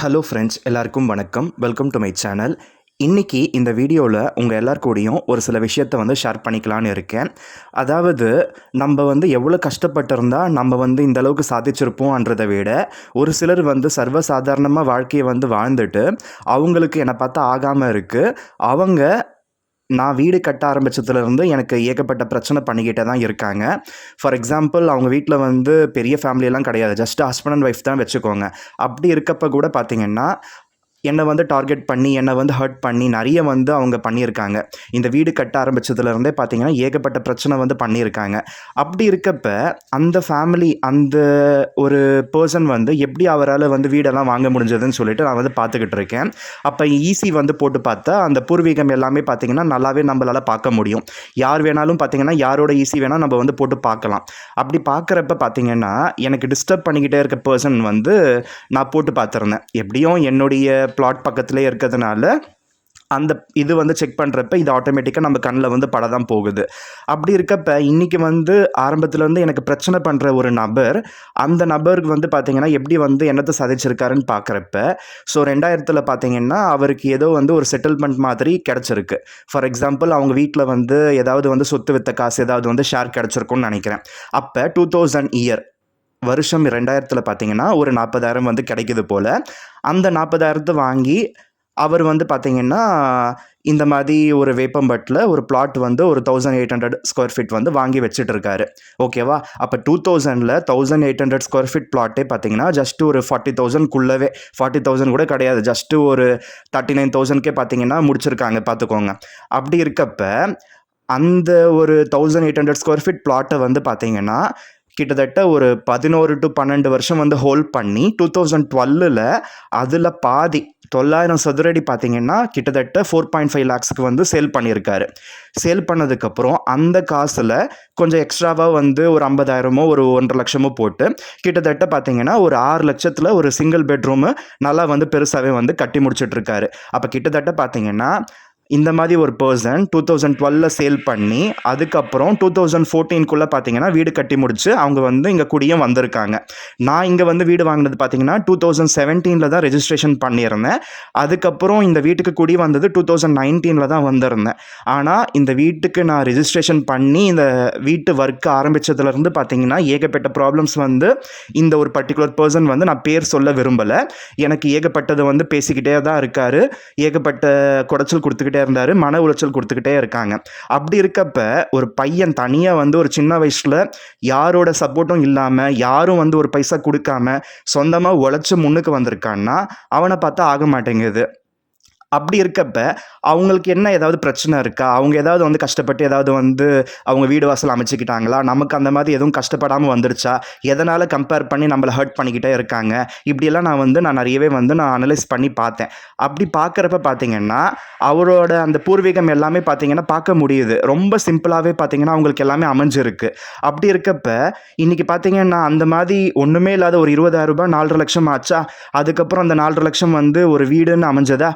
Hello friends எல்லாருக்கும் வணக்கம். Welcome to my channel இன்றைக்கி இந்த வீடியோவில் உங்கள் எல்லார் கூடயும் ஒரு சில விஷயத்தை வந்து ஷேர் பண்ணிக்கலான்னு இருக்கேன். அதாவது நம்ம வந்து எவ்வளோ கஷ்டப்பட்டிருந்தால் நம்ம வந்து இந்த அளவுக்கு சாதிச்சிருப்போம்ன்றதை விட ஒரு சிலர் வந்து சர்வசாதாரணமாக வாழ்க்கையை வந்து வாழ்ந்துட்டு அவங்களுக்கு என்னை பார்த்தா ஆகாமல் இருக்குது அவங்க நான் வீடு கட்ட ஆரம்பிச்சதுலேருந்து எனக்கு ஏகப்பட்ட பிரச்சனை பண்ணிக்கிட்டே தான் இருக்காங்க. ஃபார் எக்ஸாம்பிள் அவங்க வீட்டில் வந்து பெரிய ஃபேமிலியெல்லாம் கிடையாது. ஜஸ்ட் ஹஸ்பண்ட் அண்ட் ஒய்ஃப் தான் வச்சுக்கோங்க. அப்படி இருக்கப்போ கூட பார்த்தீங்கன்னா என்னை வந்து டார்கெட் பண்ணி என்னை வந்து ஹர்ட் பண்ணி நிறைய வந்து அவங்க பண்ணியிருக்காங்க. இந்த வீடு கட்ட ஆரம்பிச்சதுலேருந்தே பார்த்தீங்கன்னா ஏகப்பட்ட பிரச்சனை வந்து பண்ணியிருக்காங்க. அப்படி இருக்கப்ப அந்த ஃபேமிலி அந்த ஒரு பர்சன் வந்து எப்படி அவரால் வந்து வீடெல்லாம் வாங்க முடிஞ்சதுன்னு சொல்லிட்டு நான் வந்து பார்த்துக்கிட்டு இருக்கேன் அப்போ ஈஸி வந்து போட்டு பார்த்தா அந்த பூர்வீகம் எல்லாமே பார்த்தீங்கன்னா நல்லாவே நம்மளால் பார்க்க முடியும். யார் வேணாலும் பார்த்தீங்கன்னா யாரோட ஈஸி வேணால் நம்ம வந்து போட்டு பார்க்கலாம். அப்படி பார்க்குறப்ப பார்த்தீங்கன்னா எனக்கு டிஸ்டர்ப் பண்ணிக்கிட்டே இருக்க பர்சன் வந்து நான் போட்டு பார்த்துருந்தேன். எப்படியும் என்னுடைய பிளாட் பக்கத்துலேயே இருக்கிறதுனால அந்த இது வந்து செக் பண்ணுறப்ப இது ஆட்டோமேட்டிக்காக நம்ம கண்ணில் வந்து பட தான் போகுது. அப்படி இருக்கப்ப இன்றைக்கி வந்து ஆரம்பத்தில் இருந்து எனக்கு பிரச்சனை பண்ணுற ஒரு நபர் அந்த நபருக்கு வந்து பார்த்திங்கன்னா எப்படி வந்து என்னத்தை சதிச்சிருக்காருன்னு பார்க்குறப்ப ஸோ ரெண்டாயிரத்தில் பார்த்தீங்கன்னா அவருக்கு ஏதோ வந்து ஒரு செட்டில்மெண்ட் மாதிரி கிடச்சிருக்கு. ஃபார் எக்ஸாம்பிள் அவங்க வீட்டில் வந்து ஏதாவது வந்து சொத்து வித்த காசு ஏதாவது வந்து ஷேர் கிடச்சிருக்கும்னு நினைக்கிறேன். அப்போ டூ தௌசண்ட் இயர் வருஷம் ரெண்டாயிரத்தில் பார்த்தீங்கன்னா ஒரு நாற்பதாயிரம் வந்து கிடைக்குது போல். அந்த நாற்பதாயிரத்தை வாங்கி அவர் வந்து பார்த்திங்கன்னா இந்த மாதிரி ஒரு வேப்பம்பட்டில் ஒரு பிளாட் வந்து ஒரு thousand eight hundred square feet வந்து வாங்கி வச்சுட்டு இருக்காரு ஓகேவா அப்போ two தௌசண்டில் thousand eight hundred square feet பிளாட்டே பார்த்தீங்கன்னா ஜஸ்ட் ஒரு ஃபார்ட்டி தௌசண்ட்குள்ளவே ஃபார்ட்டி தௌசண்ட் கூட கிடையாது. ஜஸ்ட்டு ஒரு தேர்ட்டி நைன் தௌசண்ட்கே பார்த்தீங்கன்னா முடிச்சிருக்காங்க பார்த்துக்கோங்க அப்படி இருக்கப்ப அந்த ஒரு thousand eight hundred square feet பிளாட்டை வந்து பார்த்தீங்கன்னா கிட்டத்தட்ட ஒரு பதினோரு டு பன்னெண்டு வருஷம் வந்து ஹோல்ட் பண்ணி டூ தௌசண்ட் டுவெல்லில் அதில் பாதி தொள்ளாயிரம் சதுரடி பார்த்தீங்கன்னா கிட்டத்தட்ட ஃபோர் பாயிண்ட் ஃபைவ் லேக்ஸ்க்கு வந்து சேல் பண்ணியிருக்காரு. சேல் பண்ணதுக்கப்புறம் அந்த காசில் கொஞ்சம் எக்ஸ்ட்ராவாக வந்து ஒரு ஐம்பதாயிரமோ ஒரு ஒன்றரை லட்சமோ போட்டு கிட்டத்தட்ட பார்த்தீங்கன்னா ஒரு ஆறு லட்சத்தில் ஒரு சிங்கிள் பெட்ரூமு நல்லா வந்து பெருசாகவே வந்து கட்டி முடிச்சிட்ருக்காரு அப்போ கிட்டத்தட்ட பார்த்தீங்கன்னா இந்த மாதிரி ஒரு பர்சன் டூ தௌசண்ட் டுவெல்ல சேல் பண்ணி அதுக்கப்புறம் டூ தௌசண்ட் ஃபோர்டீன்குள்ளே பார்த்தீங்கன்னா வீடு கட்டி முடிச்சு அவங்க வந்து இங்கே குடியும் வந்திருக்காங்க. நான் இங்கே வந்து வீடு வாங்கினது பார்த்தீங்கன்னா டூ தௌசண்ட் செவன்டீனில் தான் ரெஜிஸ்ட்ரேஷன் பண்ணியிருந்தேன். அதுக்கப்புறம் இந்த வீட்டுக்கு குடி வந்தது டூ தௌசண்ட் நைன்டீனில் தான் வந்திருந்தேன். ஆனால் இந்த வீட்டுக்கு நான் ரெஜிஸ்ட்ரேஷன் பண்ணி இந்த வீட்டு ஒர்க் ஆரம்பித்ததுலேருந்து பார்த்தீங்கன்னா ஏகப்பட்ட ப்ராப்ளம்ஸ் வந்து இந்த ஒரு பர்டிகுலர் பர்சன் வந்து நான் பேர் சொல்ல விரும்பலை. எனக்கு ஏகப்பட்டது வந்து பேசிக்கிட்டே தான் இருக்கார். ஏகப்பட்ட குடைச்சல் கொடுத்துக்கிட்டே இருந்தார் மன உளைச்சல் கொடுத்துக்கிட்டே இருக்காங்க. அப்படி இருக்கப்ப ஒரு பையன் தனியாக வந்து ஒரு சின்ன வயசில் யாரோட சப்போர்ட்டும் இல்லாமல் யாரும் வந்து ஒரு பைசா கொடுக்காம சொந்தமாக உழைச்சி முன்னுக்கு வந்திருக்கான்னா அவனை பார்த்தா ஆக மாட்டேங்குது. அப்படி இருக்கப்ப அவங்களுக்கு என்ன ஏதாவது பிரச்சனை இருக்கா? அவங்க ஏதாவது வந்து கஷ்டப்பட்டு ஏதாவது வந்து அவங்க வீடு வாசல் அமைச்சிக்கிட்டாங்களா? நமக்கு அந்த மாதிரி எதுவும் கஷ்டப்படாமல் வந்துருச்சா? எதனால் கம்பேர் பண்ணி நம்மளை ஹர்ட் பண்ணிக்கிட்டே இருக்காங்க? இப்படியெல்லாம் நான் வந்து நான் நிறையவே வந்து நான் அனலைஸ் பண்ணி பார்த்தேன். அப்படி பார்க்குறப்ப பார்த்தீங்கன்னா அவரோட அந்த பூர்வீகம் எல்லாமே பார்த்தீங்கன்னா பார்க்க முடியுது. ரொம்ப சிம்பிளாகவே பார்த்தீங்கன்னா அவங்களுக்கு எல்லாமே அமைஞ்சிருக்கு. அப்படி இருக்கப்ப இன்றைக்கி பார்த்தீங்கன்னா அந்த மாதிரி ஒன்றுமே இல்லாத ஒரு இருபதாயிரம் ரூபாய் நாலரை லட்சம் ஆச்சா? அதுக்கப்புறம் அந்த நாலரை லட்சம் வந்து ஒரு வீடுன்னு அமைஞ்சதா?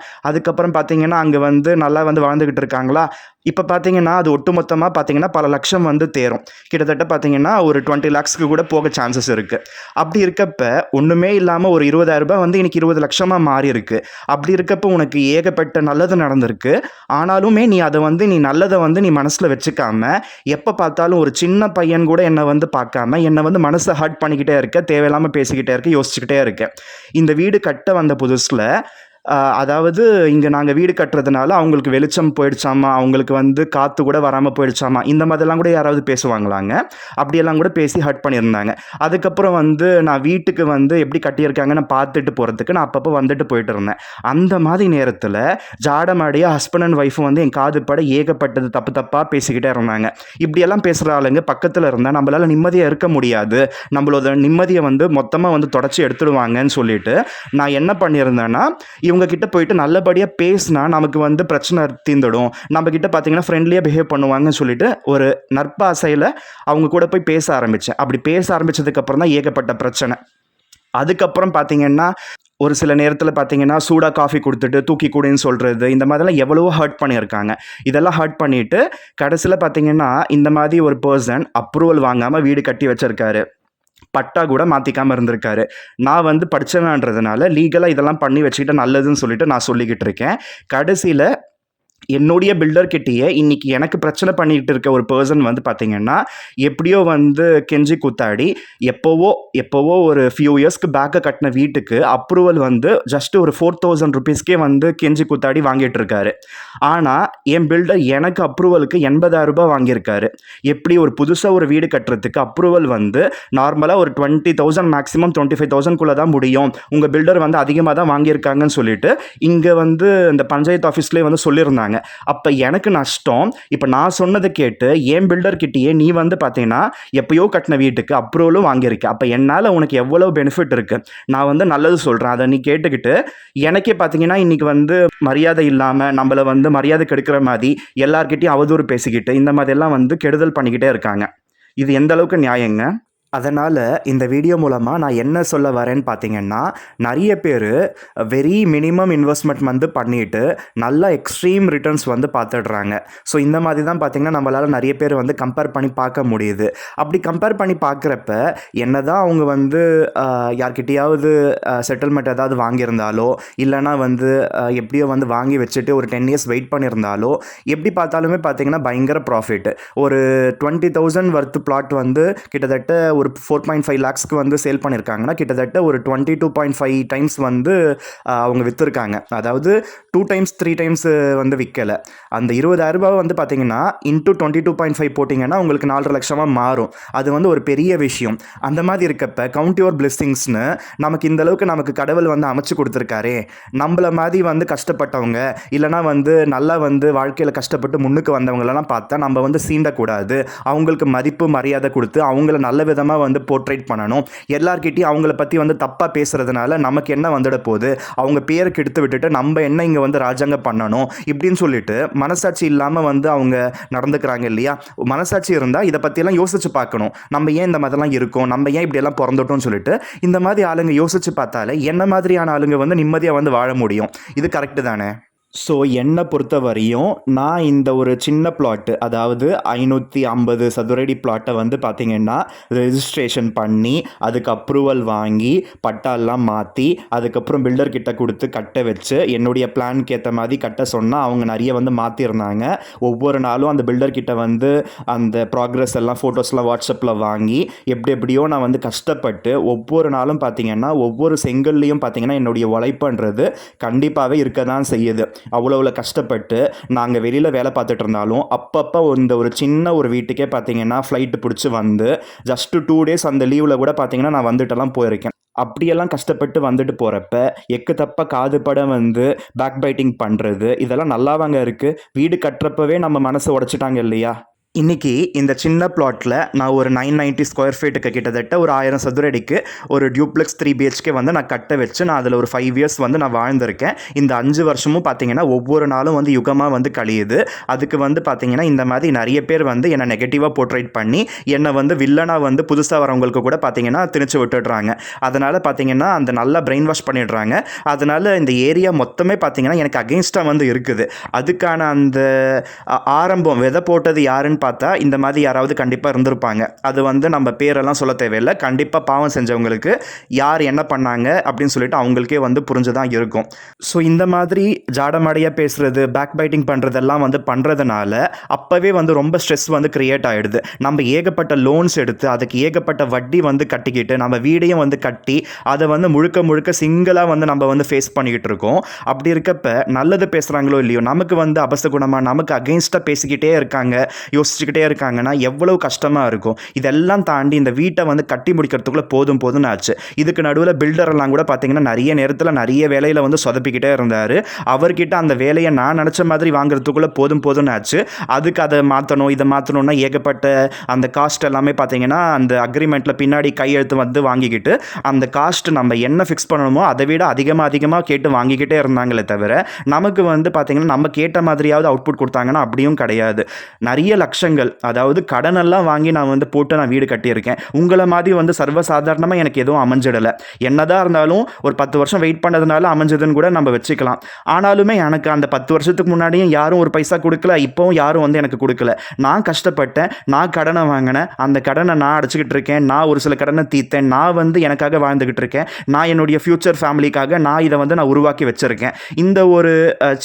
அதுக்கப்புறம் பார்த்தீங்கன்னா அங்கே வந்து நல்லா வந்து வாழ்ந்துக்கிட்டு இருக்காங்களா? இப்போ பார்த்தீங்கன்னா அது ஒட்டுமொத்தமாக பார்த்தீங்கன்னா பல லட்சம் வந்து தேரும். கிட்டத்தட்ட பார்த்தீங்கன்னா ஒரு டுவெண்ட்டி லேக்ஸ்க்கு கூட போக சான்சஸ் இருக்குது அப்படி இருக்கப்ப ஒன்றுமே இல்லாமல் ஒரு இருபதாயிரரூபா வந்து இன்றைக்கி இருபது லட்சமாக மாறி இருக்கு. அப்படி இருக்கப்போ உனக்கு ஏகப்பட்ட நல்லது நடந்திருக்கு. ஆனாலுமே நீ அதை வந்து நீ நல்லதை வந்து நீ மனசில் வச்சுக்காம எப்போ பார்த்தாலும் ஒரு சின்ன பையன் கூட என்னை வந்து பார்க்காம என்னை வந்து மனசை ஹர்ட் பண்ணிக்கிட்டே இருக்க தேவையில்லாமல் பேசிக்கிட்டே இருக்க யோசிச்சுக்கிட்டே இருக்கேன் இந்த வீடு கட்ட வந்த புதுசில் அதாவது இங்கே நாங்கள் வீடு கட்டுறதுனால அவங்களுக்கு வெளிச்சம் போயிடுச்சாமா? அவங்களுக்கு வந்து காற்று கூட வராமல் போயிடுச்சாமா? இந்த மாதிரிலாம் கூட யாராவது பேசுவாங்களாங்க. அப்படியெல்லாம் கூட பேசி ஹர்ட் பண்ணியிருந்தாங்க. அதுக்கப்புறம் வந்து நான் வீட்டுக்கு வந்து எப்படி கட்டியிருக்காங்கன்னு பார்த்துட்டு போகிறதுக்கு நான் அப்பப்போ வந்துட்டு போயிட்டு இருந்தேன். அந்த மாதிரி நேரத்தில் ஜாடமாடியாக ஹஸ்பண்ட் அண்ட் ஒய்ஃபும் வந்து என் காது பட ஏகப்பட்டது தப்பு தப்பாக பேசிக்கிட்டே இருந்தாங்க. இப்படியெல்லாம் பேசுகிற ஆளுங்க பக்கத்தில் இருந்தால் நம்மளால் நிம்மதியாக இருக்க முடியாது. நம்மளோட நிம்மதியை வந்து மொத்தமாக வந்து தொடச்சி எடுத்துடுவாங்கன்னு சொல்லிட்டு நான் என்ன பண்ணியிருந்தேன்னா இவங்க கிட்ட போயிட்டு நல்லபடியாக பேசினா நமக்கு வந்து பிரச்சனை தீர்ந்துடும். நம்ம கிட்ட பார்த்தீங்கன்னா ஃப்ரெண்ட்லியாக பிஹேவ் பண்ணுவாங்கன்னு சொல்லிட்டு ஒரு நற்பாசையில் அவங்க கூட போய் பேச ஆரம்பித்தேன் அப்படி பேச ஆரம்பிச்சதுக்கப்புறம் தான் ஏகப்பட்ட பிரச்சனை. அதுக்கப்புறம் பார்த்தீங்கன்னா ஒரு சில நேரத்தில் பார்த்தீங்கன்னா சூடாக காஃபி கொடுத்துட்டு தூக்கி கூடுன்னு சொல்கிறது இந்த மாதிரிலாம் எவ்வளவோ ஹர்ட் பண்ணியிருக்காங்க. இதெல்லாம் ஹர்ட் பண்ணிவிட்டு கடைசியில் பார்த்தீங்கன்னா இந்த மாதிரி ஒரு பர்சன் அப்ரூவல் வாங்காமல் வீடு கட்டி வச்சுருக்காரு. பட்டா கூட மாற்றிக்காமல் இருந்திருக்காரு. நான் வந்து படித்தவன்றதுனால லீகலாக இதெல்லாம் பண்ணி வச்சுக்கிட்டு நல்லதுன்னு சொல்லிட்டு நான் சொல்லிக்கிட்டு இருக்கேன். கடைசியில் என்னுடைய பில்டர்கிட்டயே இன்னைக்கு எனக்கு பிரச்சனை பண்ணிகிட்டு இருக்க ஒரு பர்சன் வந்து பார்த்தீங்கன்னா எப்படியோ வந்து கெஞ்சி கூத்தாடி எப்போவோ எப்போவோ ஒரு ஃபியூ இயர்ஸ்க்கு பேக்கை கட்டின வீட்டுக்கு அப்ரூவல் வந்து ஜஸ்ட் ஒரு ஃபோர் தௌசண்ட் ருபீஸ்க்கே வந்து கெஞ்சி கூத்தாடி வாங்கிட்டு இருக்காரு. ஆனால் என் பில்டர் எனக்கு அப்ரூவலுக்கு எண்பதாயிரம் ரூபாய் வாங்கியிருக்காரு. எப்படி ஒரு புதுசாக ஒரு வீடு கட்டுறதுக்கு அப்ரூவல் வந்து நார்மலாக ஒரு twenty thousand maximum twenty five தௌசண்ட்குள்ளே தான் முடியும். உங்கள் பில்டர் வந்து அதிகமாக தான் வாங்கியிருக்காங்கன்னு சொல்லிட்டு இங்கே வந்து இந்த பஞ்சாயத்து ஆஃபீஸ்லேயே வந்து சொல்லியிருந்தாங்க. அப்போ எனக்கு நஷ்டம். இப்போ நான் சொன்னதை கேட்டு என் பில்டர் கிட்டேயே நீ வந்து பார்த்தீங்கன்னா எப்பயோ கட்டின வீட்டுக்கு அப்ரூவலும் வாங்கியிருக்க. அப்போ என்னால் உனக்கு எவ்வளோ பெனிஃபிட் இருக்குது நான் வந்து நல்லது சொல்கிறேன் அதை நீ கேட்டுக்கிட்டு எனக்கே பார்த்தீங்கன்னா இன்றைக்கி வந்து மரியாதை இல்லாமல் நம்மளை வந்து மரியாதை கெடுக்கிற மாதிரி எல்லார்கிட்டையும் அவதூறு பேசிக்கிட்டு இந்த மாதிரிலாம் வந்து கெடுதல் பண்ணிக்கிட்டே இருக்காங்க. இது எந்த அளவுக்கு நியாயங்க? அதனால் இந்த வீடியோ மூலமாக நான் என்ன சொல்ல வரேன்னு பார்த்தீங்கன்னா நிறைய பேர் வெரி மினிமம் இன்வெஸ்ட்மெண்ட் வந்து பண்ணிட்டு நல்லா எக்ஸ்ட்ரீம் ரிட்டர்ன்ஸ் வந்து பார்த்துடுறாங்க ஸோ இந்த மாதிரி தான் பார்த்தீங்கன்னா நம்மளால் நிறைய பேர் வந்து கம்பேர் பண்ணி பார்க்க முடியுது. அப்படி கம்பேர் பண்ணி பார்க்குறப்ப என்ன தான் அவங்க வந்து யார்கிட்டையாவது செட்டில்மெண்ட் ஏதாவது வாங்கியிருந்தாலோ இல்லைனா வந்து எப்படியோ வந்து வாங்கி வச்சுட்டு ஒரு டென் இயர்ஸ் வெயிட் பண்ணியிருந்தாலோ எப்படி பார்த்தாலுமே பார்த்தீங்கன்னா பயங்கர ப்ராஃபிட் ஒரு டுவெண்ட்டி தௌசண்ட் வர்த்து பிளாட் வந்து கிட்டத்தட்ட ஒரு ஃபோர் பாயிண்ட் ஃபைவ் லேக்ஸ்க்கு வந்து சேல் பண்ணியிருக்காங்கன்னா கிட்டத்தட்ட ஒரு twenty two point five times வந்து அவங்க விற்றுருக்காங்க அதாவது டூ டைம்ஸ் த்ரீ டைம்ஸ் வந்து விற்கலை அந்த இருபதாயிரம் ரூபாய் வந்து பார்த்தீங்கன்னா into twenty two point five போட்டிங்கன்னா உங்களுக்கு நாலரை லட்சமாக மாறும். அது வந்து ஒரு பெரிய விஷயம். அந்த மாதிரி இருக்கப்ப கவுண்ட் யுவர் பிளெஸ்ஸிங்ஸ்னு நமக்கு இந்த அளவுக்கு நமக்கு கடவுள் வந்து அமைச்சு கொடுத்துருக்காரே. நம்மள மாதிரி வந்து கஷ்டப்பட்டவங்க இல்லைனா வந்து நல்லா வந்து வாழ்க்கையில் கஷ்டப்பட்டு முன்னுக்கு வந்தவங்களெல்லாம் பார்த்தா நம்ம வந்து சீண்டக்கூடாது. அவங்களுக்கு மதிப்பு மரியாதை கொடுத்து அவங்கள நல்ல விதமாக வந்து போர்ட்ரேட் பண்ணணும். எல்லார்கிட்டையும் அவங்கள பற்றி வந்து தப்பாக பேசுகிறதுனால நமக்கு என்ன வந்துட போகுது? அவங்க பேரை கெடுத்து விட்டுட்டு நம்ம என்ன இங்கே வந்து ராஜாங்க பண்ணணும்? இப்படின்னு சொல்லிட்டு மனசாட்சி இல்லாமல் வந்து அவங்க நடந்துக்கிறாங்க இல்லையா? மனசாட்சி இருந்தால் இதை பற்றியெல்லாம் யோசிச்சு பார்க்கணும். நம்ம ஏன் இந்த மாதிரிலாம் இருக்கோம்? நம்ம ஏன் இப்படியெல்லாம் பிறந்துட்டோம்னு சொல்லிட்டு இந்த மாதிரி ஆளுங்க யோசிச்சு பார்த்தாலே என்ன மாதிரியான ஆளுங்க வந்து நிம்மதியாக வந்து வாழ முடியும்? இது கரெக்டு தானே? ஸோ என்னை பொறுத்த வரையும் நான் இந்த ஒரு சின்ன பிளாட்டு அதாவது ஐநூற்றி ஐம்பது சதுரடி பிளாட்டை வந்து பார்த்திங்கன்னா ரெஜிஸ்ட்ரேஷன் பண்ணி அதுக்கு அப்ரூவல் வாங்கி பட்டாலாம் மாற்றி அதுக்கப்புறம் பில்டர் கிட்ட கொடுத்து கட்ட வச்சு என்னுடைய பிளான்க்கு ஏற்ற மாதிரி கட்ட சொன்னால் அவங்க நிறைய வந்து மாற்றிருந்தாங்க ஒவ்வொரு நாளும் அந்த பில்டர் கிட்ட வந்து அந்த ப்ராக்ரஸ் எல்லாம் ஃபோட்டோஸ்லாம் வாட்ஸ்அப்பில் வாங்கி எப்படி எப்படியோ நான் வந்து கஷ்டப்பட்டு ஒவ்வொரு நாளும் பார்த்தீங்கன்னா ஒவ்வொரு செங்கல்லையும் பார்த்தீங்கன்னா என்னுடைய உழைப்புன்றது கண்டிப்பாகவே இருக்க தான் செய்யுது. அவ்வளோ அவ்வளோ கஷ்டப்பட்டு நாங்கள் வெளியில் வேலை பார்த்துட்டு இருந்தாலும் அப்பப்போ இந்த ஒரு சின்ன ஒரு வீட்டுக்கே பார்த்தீங்கன்னா ஃப்ளைட்டு பிடிச்சி வந்து ஜஸ்ட்டு டூ டேஸ் அந்த லீவில் கூட பார்த்தீங்கன்னா நான் வந்துட்டெல்லாம் போயிருக்கேன். அப்படியெல்லாம் கஷ்டப்பட்டு வந்துட்டு போகிறப்ப எக்கு தப்ப காது படம் வந்து பேக் பைட்டிங் பண்ணுறது இதெல்லாம் நல்லாவாங்க இருக்குது வீடு கட்டுறப்பவே நம்ம மனசை உடைச்சிட்டாங்க இல்லையா? இன்றைக்கி இந்த சின்ன பிளாட்டில் நான் ஒரு நைன் நைன்ட்டி ஸ்கொயர் ஃபீட்டுக்கு கிட்டத்தட்ட ஒரு ஆயிரம் சதுரடிக்கு ஒரு டியூப்ளெக்ஸ் த்ரீ பிஹெச்கே வந்து நான் கட்ட வச்சு நான் அதில் ஒரு ஃபைவ் இயர்ஸ் வந்து நான் வாழ்ந்திருக்கேன். இந்த அஞ்சு வருஷமும் பார்த்தீங்கன்னா ஒவ்வொரு நாளும் வந்து யுகமாக வந்து கழியுது. அதுக்கு வந்து பார்த்திங்கன்னா இந்த மாதிரி நிறைய பேர் வந்து என்னை நெகட்டிவாக போர்ட்ரேட் பண்ணி என்னை வந்து வில்லனாக வந்து புதுசாக வரவங்களுக்கு கூட பார்த்திங்கன்னா திணிச்சு விட்டுடுறாங்க. அதனால் பார்த்தீங்கன்னா அந்த நல்லா பிரெயின் வாஷ் பண்ணிடுறாங்க. அதனால் இந்த ஏரியா மொத்தமே பார்த்திங்கன்னா எனக்கு அகெயின்ஸ்டாக வந்து இருக்குது. அதுக்கான அந்த ஆரம்பம் விதை போட்டது யாருன்னு பார்த்தா இந்த மாதிரி யாராவது கண்டிப்பாக இருந்திருப்பாங்க. அது வந்து நம்ம பேரெல்லாம் சொல்ல தேவையில்லை. கண்டிப்பாக பாவம் செஞ்சவங்களுக்கு யார் என்ன பண்ணாங்க அப்படின்னு சொல்லிட்டு அவங்களுக்கே வந்து புரிஞ்சு தான் இருக்கும். ஸோ இந்த மாதிரி ஜாடமாடையாக பேசுகிறது பேக் பைட்டிங் பண்ணுறதெல்லாம் வந்து பண்ணுறதுனால அப்போவே வந்து ரொம்ப ஸ்ட்ரெஸ் வந்து க்ரியேட் ஆகிடுது நம்ம ஏகப்பட்ட லோன்ஸ் எடுத்து அதுக்கு ஏகப்பட்ட வட்டி வந்து கட்டிக்கிட்டு நம்ம வீடையும் வந்து கட்டி அதை வந்து முழுக்க முழுக்க சிங்கிளாக வந்து நம்ம வந்து ஃபேஸ் பண்ணிக்கிட்டு இருக்கோம். அப்படி இருக்கப்ப நல்லது பேசுகிறாங்களோ இல்லையோ நமக்கு வந்து அபசகுணமாக நமக்கு அகெயின்ஸ்டாக பேசிக்கிட்டே இருக்காங்க. யோசிச்சுக்கிட்டே இருக்காங்கன்னா எவ்வளவு கஷ்டமாக இருக்கும்? இதெல்லாம் தாண்டி இந்த வீட்டை வந்து கட்டி முடிக்கிறதுக்குள்ளே போதும் போதும்னு ஆச்சு. இதுக்கு நடுவில் பில்டரெல்லாம் கூட பார்த்தீங்கன்னா நிறைய நேரத்தில் நிறைய வேலையில் வந்து சொதப்பிக்கிட்டே இருந்தார். அவர்கிட்ட அந்த வேலையை நான் நினச்ச மாதிரி வாங்குறதுக்குள்ளே போதும் போதும்னு ஆச்சு. அதுக்கு அதை மாற்றணும் இதை மாற்றணும்னா ஏகப்பட்ட அந்த காஸ்ட் எல்லாமே பார்த்தீங்கன்னா அந்த அக்ரிமெண்ட்டில் பின்னாடி கையெழுத்து வந்து வாங்கிக்கிட்டு அந்த காஸ்ட் நம்ம என்ன ஃபிக்ஸ் பண்ணணுமோ அதை விட அதிகமாக அதிகமாக கேட்டு வாங்கிக்கிட்டே இருந்தாங்களே தவிர நமக்கு வந்து பார்த்தீங்கன்னா நம்ம கேட்ட மாதிரியாவது அவுட்புட் கொடுத்தாங்கன்னா அப்படியும் கிடையாது. நிறைய லட்ச லட்சங்கள் அதாவது கடனெல்லாம் வாங்கி நான் வந்து போட்டு நான் வீடு கட்டியிருக்கேன். உங்களை மாதிரி வந்து சர்வசாதாரணமாக எனக்கு எதுவும் அமைஞ்சிடலை. என்னதான் இருந்தாலும் ஒரு பத்து வருஷம் வெயிட் பண்ணதுனால அமைஞ்சதுன்னு கூட நம்ம வச்சுக்கலாம். ஆனாலுமே எனக்கு அந்த பத்து வருஷத்துக்கு முன்னாடியும் யாரும் ஒரு பைசா கொடுக்கல இப்போவும் யாரும் வந்து எனக்கு கொடுக்கல. நான் கஷ்டப்பட்டேன் நான் கடனை வாங்கினேன். அந்த கடனை நான் அடைச்சிக்கிட்டு இருக்கேன். நான் ஒரு சில கடனை தீர்த்தேன். நான் வந்து எனக்காக வாழ்ந்துக்கிட்டு இருக்கேன். நான் என்னுடைய ஃப்யூச்சர் ஃபேமிலிக்காக நான் இதை வந்து நான் உருவாக்கி வச்சுருக்கேன். இந்த ஒரு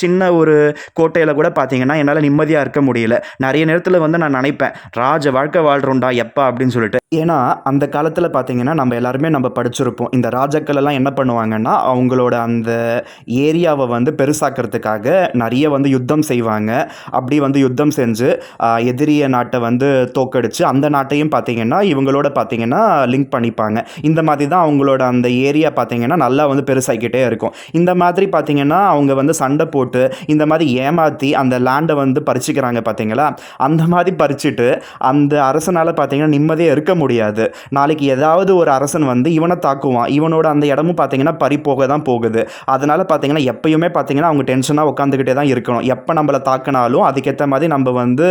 சின்ன ஒரு கோட்டையில் கூட பார்த்தீங்கன்னா என்னால் நிம்மதியாக இருக்க முடியல. நிறைய நேரத்தில் வந்து நான் நினைப்பேன். ராஜ வாழ்க்கை வாழ்கிறோம்டா எப்பா அப்படின்னு சொல்லிட்டு. ஏன்னா அந்த காலத்தில் பார்த்தீங்கன்னா நம்ம எல்லாருமே நம்ம படிச்சிருப்போம். இந்த ராஜாக்கள் எல்லாம் என்ன பண்ணுவாங்கன்னா அவங்களோட அந்த ஏரியாவை வந்து பெருசாக்கிறதுக்காக நிறைய வந்து யுத்தம் செய்வாங்க. அப்படி வந்து யுத்தம் செஞ்சு எதிரிய நாட்டை வந்து தோக்கடிச்சு அந்த நாட்டையும் பார்த்தீங்கன்னா இவங்களோட பார்த்தீங்கன்னா லிங்க் பண்ணிப்பாங்க. இந்த மாதிரி தான் அவங்களோட அந்த ஏரியா பார்த்தீங்கன்னா நல்லா வந்து பெருசாகிக்கிட்டே இருக்கும். இந்த மாதிரி பார்த்தீங்கன்னா அவங்க வந்து சண்டை போட்டு இந்த மாதிரி ஏமாற்றி அந்த லேண்டை வந்து பறிச்சுக்கிறாங்க பார்த்தீங்களா அந்த மாதிரி பறிச்சுட்டு அந்த அரசனால் பார்த்தீங்கன்னா நிம்மதியாக இருக்க முடியாது. நாளைக்கு ஏதாவது ஒரு அரசன் வந்து இவனை தாக்குவான். இவனோட அந்த இடமும் பார்த்தீங்கன்னா பறி போக தான் போகுது. அதனால் பார்த்தீங்கன்னா எப்பயுமே பார்த்தீங்கன்னா அவங்க டென்ஷனாக உட்காந்துக்கிட்டே தான் இருக்கணும். எப்போ நம்மளை தாக்கினாலும் அதுக்கேற்ற மாதிரி நம்ம வந்து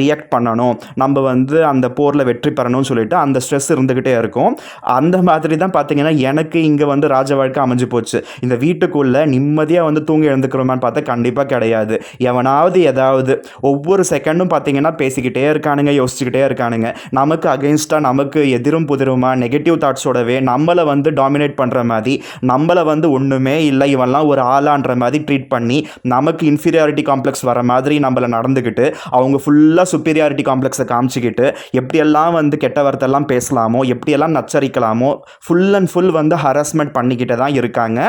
ரியாக்ட் பண்ணணும். நம்ம வந்து அந்த போரில் வெற்றி பெறணும்னு சொல்லிட்டு அந்த ஸ்ட்ரெஸ் இருந்துக்கிட்டே இருக்கும். அந்த மாதிரி தான் பார்த்தீங்கன்னா எனக்கு இங்கே வந்து ராஜ வாழ்க்கை அமைஞ்சு போச்சு. இந்த வீட்டுக்குள்ளே நிம்மதியாக வந்து தூங்கி எழுந்துக்கிறோமான்னு பார்த்தா கண்டிப்பாக கிடையாது. எவனாவது ஏதாவது ஒவ்வொரு செகண்டும் பார்த்தீங்கன்னா பேசிக்கிட்டே இருக்கானுங்க யோசிச்சுக்கிட்டே இருக்கானுங்க. நமக்கு அகெயின்ஸ்டாக நமக்கு எதிரும் புதிருமா நெகட்டிவ் தாட்ஸோடவே நம்மளை வந்து டாமினேட் பண்ணுற மாதிரி நம்மளை வந்து ஒன்றுமே இல்லை இவன்லாம் ஒரு ஆளான்ற மாதிரி ட்ரீட் பண்ணி நமக்கு இன்ஃபீரியாரிட்டி காம்ப்ளெக்ஸ் வர மாதிரி நம்மளை நடந்துக்கிட்டு அவங்க ஃபுல்லாக சுப்பீரியாரிட்டி காம்ப்ளெக்ஸை காமிச்சிக்கிட்டு எப்படியெல்லாம் வந்து கெட்ட வார்த்தைலாம் பேசலாமோ எப்படியெல்லாம் நச்சரிக்கலாமோ ஃபுல் அண்ட் ஃபுல் வந்து ஹராஸ்மெண்ட் பண்ணிக்கிட்டே தான் இருக்காங்க.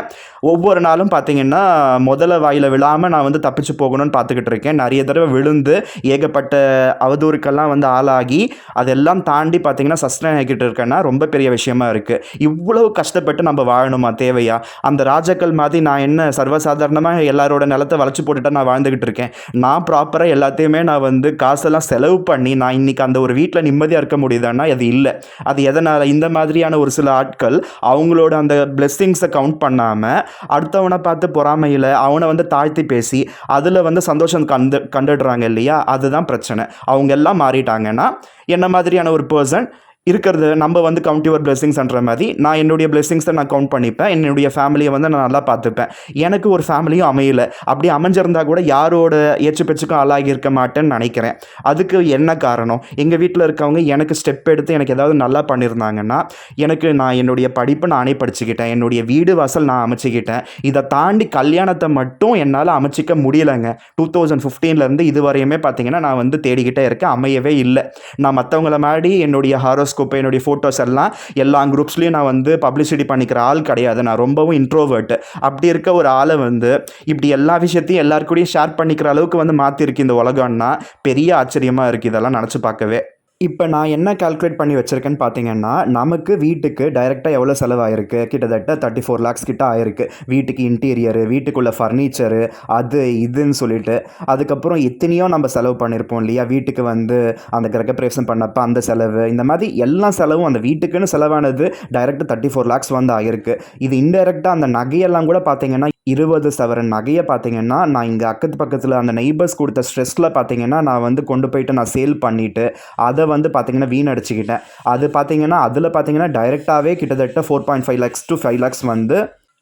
ஒவ்வொரு நாளும் பார்த்தீங்கன்னா முதல்ல வாயில் விழாமல் நான் வந்து தப்பிச்சு போகணும்னு பார்த்துக்கிட்டு இருக்கேன். நிறைய தடவை விழுந்து ஏகப்பட்ட அவதூறுக்கெல்லாம் வந்து ஆளாகி அதெல்லாம் தாண்டி பார்த்தீங்கன்னா சஸ்டைன் ஆகிக்கிட்டு இருக்கேன்னா ரொம்ப பெரிய விஷயமா இருக்குது இவ்வளவு கஷ்டப்பட்டு நம்ம வாழணுமா தேவையா? அந்த ராஜாக்கள் மாதிரி நான் என்ன சர்வசாதாரணமாக எல்லாரோட நிலத்தை வளைச்சு போட்டுட்டா நான் வாழ்ந்துக்கிட்டு இருக்கேன்? நான் ப்ராப்பராக எல்லாத்தையுமே நான் வந்து காசெல்லாம் செலவு பண்ணி நான் இன்னைக்கு அந்த ஒரு வீட்டில் நிம்மதியாக இருக்க முடியுதான்னா அது இல்லை. அது எதனால்? இந்த மாதிரியான ஒரு சில ஆட்கள் அவங்களோட அந்த பிளெஸ்ஸிங்ஸை கவுண்ட் பண்ணாமல் அடுத்தவனை பார்த்து பொறாமையில் அவனை வந்து தாழ்த்தி பேசி அதில் வந்து சந்தோஷம் கண்டு கண்டுடுறாங்க இல்லையா? அதுதான் பிரச்சனை. அவங்க எல்லாம் மாறிட்டாங்கன்னா என்ன மாதிரியான ஒரு பர்சன் இருக்கிறது நம்ம வந்து கவுண்ட் யுவர் பிளெஸிங்ஸ்ன்ற மாதிரி நான் என்னுடைய பிளெஸிங்ஸை நான் கவுண்ட் பண்ணிப்பேன். என்னுடைய ஃபேமிலியை வந்து நான் நல்லா பார்த்துப்பேன். எனக்கு ஒரு ஃபேமிலியும் அமையலை. அப்படி அமைஞ்சிருந்தா கூட யாரோட ஏச்சு பேச்சுக்கும் ஆளாகி இருக்க மாட்டேன்னு நினைக்கிறேன். அதுக்கு என்ன காரணம்? எங்கள் வீட்டில் இருக்கவங்க எனக்கு ஸ்டெப் எடுத்து எனக்கு ஏதாவது நல்லா பண்ணியிருந்தாங்கன்னா எனக்கு நான் என்னுடைய படிப்பை நானே படிச்சுக்கிட்டேன். என்னுடைய வீடு வாசல் நான் அமைச்சிக்கிட்டேன். இதை தாண்டி கல்யாணத்தை மட்டும் என்னால் அமைச்சிக்க முடியலைங்க. டூ தௌசண்ட் ஃபிஃப்டீன்லேருந்து இது வரையுமே பார்த்தீங்கன்னா நான் வந்து தேடிக்கிட்டே இருக்கேன். அமையவே இல்லை. நான் மற்றவங்கள மாதிரி என்னுடைய ஹாரோஸ்கோப் என்னுடைய ஃபோட்டோஸ் எல்லாம் எல்லா குரூப்ஸ்லேயும் நான் வந்து பப்ளிசிட்டி பண்ணிக்கிற ஆள் கிடையாது. நான் ரொம்பவும் இன்ட்ரோவர்ட் அப்படி இருக்க ஒரு ஆளை வந்து இப்படி எல்லா விஷயத்தையும் எல்லாருக்கூடையும் ஷேர் பண்ணிக்கிற அளவுக்கு வந்து மாற்றிருக்கு இந்த உலகம்னா பெரிய ஆச்சரியமாக இருக்குது இதெல்லாம் நினச்சி பார்க்கவே. இப்போ நான் என்ன கால்குலேட் பண்ணி வச்சுருக்கேன்னு பார்த்தீங்கன்னா நமக்கு வீட்டுக்கு டைரெக்டாக எவ்வளோ செலவாயிருக்கு? கிட்டத்தட்ட தேர்ட்டி ஃபோர் லேக்ஸ் கிட்ட ஆயிருக்கு. வீட்டுக்கு இன்டீரியரு வீட்டுக்குள்ளே ஃபர்னிச்சரு அது இதுன்னு சொல்லிட்டு அதுக்கப்புறம் எத்தனையோ நம்ம செலவு பண்ணியிருப்போம் இல்லையா? வீட்டுக்கு வந்து அந்த கிரகப்பிரவேசம் பண்ணப்போ அந்த செலவு இந்த மாதிரி எல்லா செலவும் அந்த வீட்டுக்குன்னு செலவானது டைரெக்டாக தேர்ட்டி ஃபோர் லேக்ஸ் வந்து ஆயிருக்கு. இது இன்டெரக்டாக அந்த நகையெல்லாம் கூட பார்த்தீங்கன்னா இருபது சவரன் நகையை பார்த்தீங்கன்னா நான் இங்கே அக்கத்து பக்கத்தில் அந்த நெய்பர்ஸ் கொடுத்த ஸ்ட்ரெஸ்ஸில் பார்த்தீங்கன்னா நான் வந்து கொண்டு போயிட்டு நான் சேல் பண்ணிவிட்டு அதை வந்து பார்த்திங்கன்னா வீணடிச்சுக்கிட்டேன். அது பார்த்தீங்கன்னா அதில் பார்த்தீங்கன்னா டைரெக்டாகவே கிட்டத்தட்ட four point five lakhs to five lakhs வந்து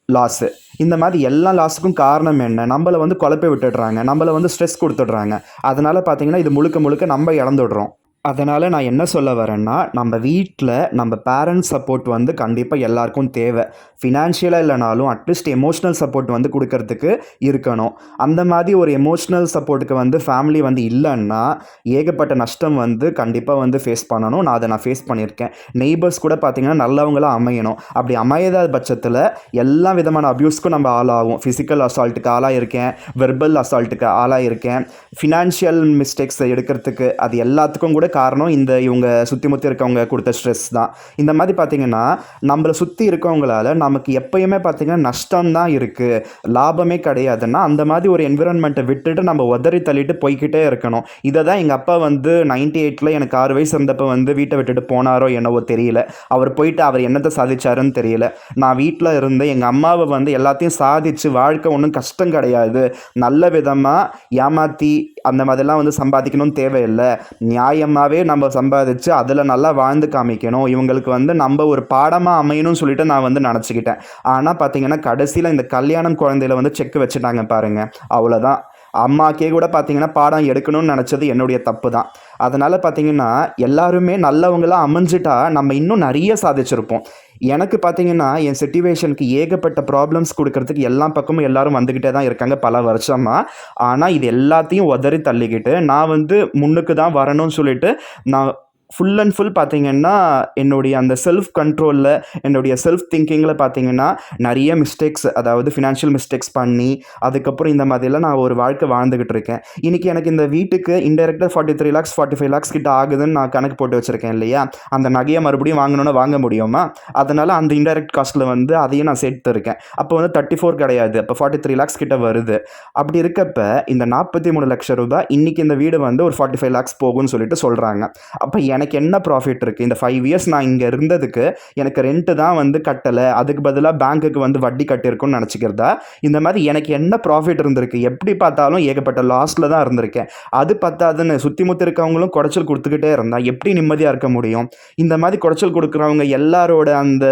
லாஸு இந்த மாதிரி எல்லா லாஸுக்கும் காரணம் என்ன? நம்மளை வந்து குழப்பி விட்டுடுறாங்க. நம்மளை வந்து ஸ்ட்ரெஸ் கொடுத்துட்றாங்க. அதனால் பார்த்தீங்கன்னா இது முழுக்க முழுக்க நம்ம இழந்துடுறோம். அதனால் நான் என்ன சொல்ல வரேன்னா நம்ம வீட்டில் நம்ம பேரண்ட்ஸ் சப்போர்ட் வந்து கண்டிப்பாக எல்லாருக்கும் தேவை. ஃபினான்ஷியலாக இல்லைனாலும் அட்லீஸ்ட் எமோஷ்னல் சப்போர்ட் வந்து கொடுக்கறதுக்கு இருக்கணும். அந்த மாதிரி ஒரு எமோஷ்னல் சப்போர்ட்டுக்கு வந்து ஃபேமிலி வந்து இல்லைன்னா ஏகப்பட்ட நஷ்டம் வந்து கண்டிப்பாக வந்து ஃபேஸ் பண்ணணும். நான் அதை நான் ஃபேஸ் பண்ணியிருக்கேன். நெய்பர்ஸ் கூட பார்த்திங்கன்னா நல்லவங்களாக அமையணும். அப்படி அமையாத பட்சத்தில் எல்லா விதமான அப்யூஸ்க்கும் நம்ம ஆளாகும். ஃபிசிக்கல் அசால்ட்டுக்கு ஆளாயிருக்கேன். வெர்பல் அசால்ட்டுக்கு ஆளாயிருக்கேன். ஃபினான்ஷியல் மிஸ்டேக்ஸை எடுக்கிறதுக்கு அது எல்லாத்துக்கும் கூட காரணம் இந்த இவங்க சுற்றி முற்றி இருக்கவங்க கொடுத்த ஸ்ட்ரெஸ் தான். இந்த மாதிரி பார்த்தீங்கன்னா நம்மளை சுற்றி இருக்கவங்களால நமக்கு எப்பயுமே பார்த்திங்கன்னா நஷ்டம் தான் இருக்குது லாபமே கிடையாதுன்னா அந்த மாதிரி ஒரு என்விரான்மெண்ட்டை விட்டுட்டு நம்ம உதறி தள்ளிட்டு போய்க்கிட்டே இருக்கணும். இதை தான் எங்கள் அப்பா வந்து நைன்டி எயிட்டில் எனக்கு ஆறு வயசு இருந்தப்போ வந்து வீட்டை விட்டுட்டு போனாரோ என்னவோ தெரியல. அவர் போயிட்டு அவர் என்னத்தை சாதிச்சாருன்னு தெரியல. நான் வீட்டில் இருந்து எங்கள் அம்மாவை வந்து எல்லாத்தையும் சாதிச்சு வாழ்க்கை ஒன்றும் கஷ்டம் கிடையாது. நல்ல விதமாக ஏமாற்றி அந்த மாதிரிலாம் வந்து சம்பாதிக்கணும்னு தேவையில்லை. நியாயமாக நியாயமாகவே நம்ம சம்பாதிச்சு அதில் நல்லா வாழ்ந்து காமிக்கணும். இவங்களுக்கு வந்து நம்ம ஒரு பாடமாக அமையணும்னு சொல்லிட்டு நான் வந்து நினச்சிக்கிட்டேன். ஆனால் பார்த்தீங்கன்னா கடைசியில் இந்த கல்யாணம் குழந்தையில வந்து செக் வச்சுட்டாங்க பாருங்க. அவ்வளோதான் அம்மாக்கே கூட பார்த்தீங்கன்னா பாடம் எடுக்கணும்னு நினச்சது என்னுடைய தப்பு தான் அதனால் பார்த்தீங்கன்னா எல்லாருமே நல்லவங்களாக அமைஞ்சிட்டா நம்ம இன்னும் நிறைய சாதிச்சிருப்போம். எனக்கு பார்த்தீங்கன்னா என் சுச்சுவேஷனுக்கு ஏகப்பட்ட ப்ராப்ளம்ஸ் கொடுக்கறதுக்கு எல்லா பக்கமும் எல்லாரும் வந்துக்கிட்டே தான் இருக்காங்க பல வருஷமாக ஆனால் இது எல்லாத்தையும் உதறி தள்ளிக்கிட்டு நான் வந்து முன்னுக்கு தான் வரணும்னு சொல்லிட்டு நான் ஃபுல் அண்ட் ஃபுல் பார்த்தீங்கன்னா என்னுடைய அந்த செல்ஃப் கண்ட்ரோலில் என்னுடைய செல்ஃப் திங்கிங்கில் பார்த்தீங்கன்னா நிறைய மிஸ்டேக்ஸ் அதாவது ஃபினான்ஷியல் மிஸ்டேக்ஸ் பண்ணி அதுக்கப்புறம் இந்த மாதிரிலாம் நான் ஒரு வாழ்க்கை வாழ்ந்துக்கிட்டு இருக்கேன். இன்றைக்கி எனக்கு இந்த வீட்டுக்கு இன்டெரக்டாக forty three lakhs forty five lakhs கிட்ட ஆகுதுன்னு நான் கணக்கு போட்டு வச்சுருக்கேன் இல்லையா? அந்த நகையை மறுபடியும் வாங்கணும்னு வாங்க முடியுமா? அதனால் அந்த இன்டெரக்ட் காஸ்ட்டில் வந்து அதையும் நான் சேர்த்து இருக்கேன். அப்போ வந்து தேர்ட்டி ஃபோர் கிடையாது. அப்போ ஃபார்ட்டி த்ரீ லேக்ஸ் கிட்ட வருது. அப்படி இருக்கப்ப இந்த நாற்பத்தி மூணு லட்சம் ரூபாய் இன்றைக்கி இந்த வீடு வந்து ஒரு ஃபார்ட்டி ஃபைவ் லேக்ஸ் போகும்னு சொல்லிட்டு சொல்கிறாங்க அப்போ எனக்கு எனக்கு என்ன ப்ராஃபிட் இருக்குது இந்த ஃபைவ் இயர்ஸ் நான் இங்கே இருந்ததுக்கு எனக்கு ரெண்ட்டு தான் வந்து கட்டலை. அதுக்கு பதிலாக பேங்க்குக்கு வந்து வட்டி கட்டியிருக்குன்னு நினச்சிக்கிறதா? இந்த மாதிரி எனக்கு என்ன ப்ராஃபிட் இருந்திருக்கு? எப்படி பார்த்தாலும் ஏகப்பட்ட லாஸில் தான் இருந்திருக்கேன். அது பத்தாதுன்னு சுற்றி முற்றி இருக்கவங்களும் குடைச்சல் கொடுத்துக்கிட்டே இருந்தால் எப்படி நிம்மதியாக இருக்க முடியும்? இந்த மாதிரி குடைச்சல் கொடுக்குறவங்க எல்லாரோட அந்த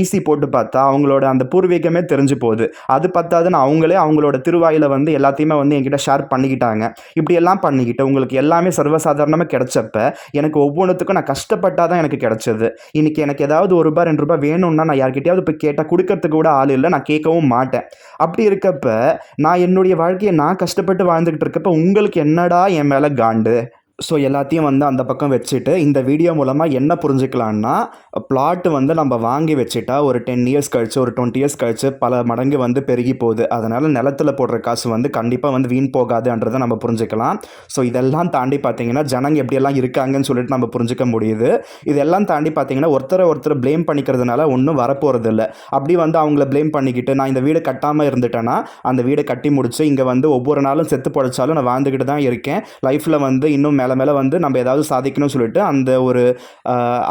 ஈஸி போட்டு பார்த்தா அவங்களோட அந்த பூர்வீகமே தெரிஞ்சு போகுது. அது பத்தாதுன்னு அவங்களே அவங்களோட திருவாயில் வந்து எல்லாத்தையுமே வந்து என்கிட்ட ஷேர் பண்ணிக்கிட்டாங்க. இப்படி எல்லாம் பண்ணிக்கிட்டு உங்களுக்கு எல்லாமே சர்வசாதாரணமாக கிடைச்சப்ப எனக்கு ஒவ்வொரு போனதுக்கும் நான் கஷ்டப்பட்டால் தான் எனக்கு கிடச்சது. இன்றைக்கி எனக்கு ஏதாவது ஒரு ரூபாய் ரெண்டு ரூபாய் வேணும்னா நான் யார்கிட்டயாவது போய் கேட்டால் கொடுக்கறதுக்கு கூட ஆள் இல்லை நான் கேட்கவும் மாட்டேன். அப்படி இருக்கப்ப நான் என்னுடைய வாழ்க்கையை நான் கஷ்டப்பட்டு வாழ்ந்துக்கிட்டு இருக்கப்ப உங்களுக்கு என்னடா என் மேலே காண்டு? ஸோ எல்லாத்தையும் வந்து அந்த பக்கம் வச்சுட்டு இந்த வீடியோ மூலமாக என்ன புரிஞ்சுக்கலான்னா பிளாட் வந்து நம்ம வாங்கி வச்சுட்டா ஒரு டென் இயர்ஸ் கழிச்சு ஒரு டுவெண்ட்டி இயர்ஸ் கழிச்சு பல மடங்கு வந்து பெருகி போகுது. அதனால் நிலத்தில் போடுற காசு வந்து கண்டிப்பாக வந்து வீண் போகாதுன்றதை நம்ம புரிஞ்சுக்கலாம். ஸோ இதெல்லாம் தாண்டி பார்த்தீங்கன்னா ஜனங்க எப்படியெல்லாம் இருக்காங்கன்னு சொல்லிட்டு நம்ம புரிஞ்சுக்க முடியுது. இதெல்லாம் தாண்டி பார்த்தீங்கன்னா ஒருத்தரை ஒருத்தர் ப்ளேம் பண்ணிக்கிறதுனால ஒன்றும் வரப்போகிறது இல்லை அப்படி வந்து அவங்கள ப்ளேம் பண்ணிக்கிட்டு நான் இந்த வீடு கட்டாமல் இருந்துட்டேன்னா அந்த வீடை கட்டி முடிச்சு இங்கே வந்து ஒவ்வொரு நாளும் செத்து பொழைச்சாலும் நான் வாழ்ந்துக்கிட்டு தான் இருக்கேன். லைஃப்பில் வந்து இன்னும் மேலே மேலே வந்து நம்ம ஏதாவது சாதிக்கணும்னு சொல்லிட்டு அந்த ஒரு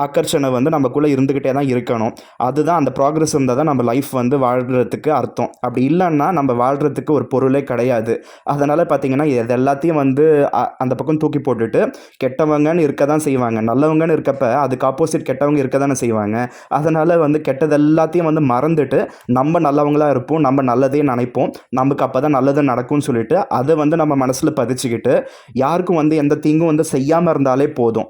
ஆக்கர்ஷனை வந்து நமக்குள்ளே இருந்துக்கிட்டே தான் இருக்கணும். அதுதான் அந்த ப்ராக்ரஸ் இருந்தால் தான் நம்ம லைஃப் வந்து வாழ்கிறதுக்கு அர்த்தம். அப்படி இல்லைன்னா நம்ம வாழ்கிறதுக்கு ஒரு பொருளே கிடையாது. அதனால் பார்த்தீங்கன்னா இது எல்லாத்தையும் வந்து அ- அந்த பக்கம் தூக்கி போட்டுட்டு கெட்டவங்கன்னு இருக்க தான் செய்வாங்க. நல்லவங்கன்னு இருக்கப்ப அதுக்கு ஆப்போசிட் கெட்டவங்க இருக்க தானே செய்வாங்க. அதனால் வந்து கெட்டது எல்லாத்தையும் வந்து மறந்துட்டு நம்ம நல்லவங்களாக இருப்போம் நம்ம நல்லதே நினைப்போம். நமக்கு அப்போ தான் நல்லது நடக்கும்னு சொல்லிட்டு அதை வந்து நம்ம மனசில் பதிச்சுக்கிட்டு யாருக்கும் வந்து எந்த தீங்கு தீங்கும் வந்து செய்யாமல் இருந்தாலே போதும்.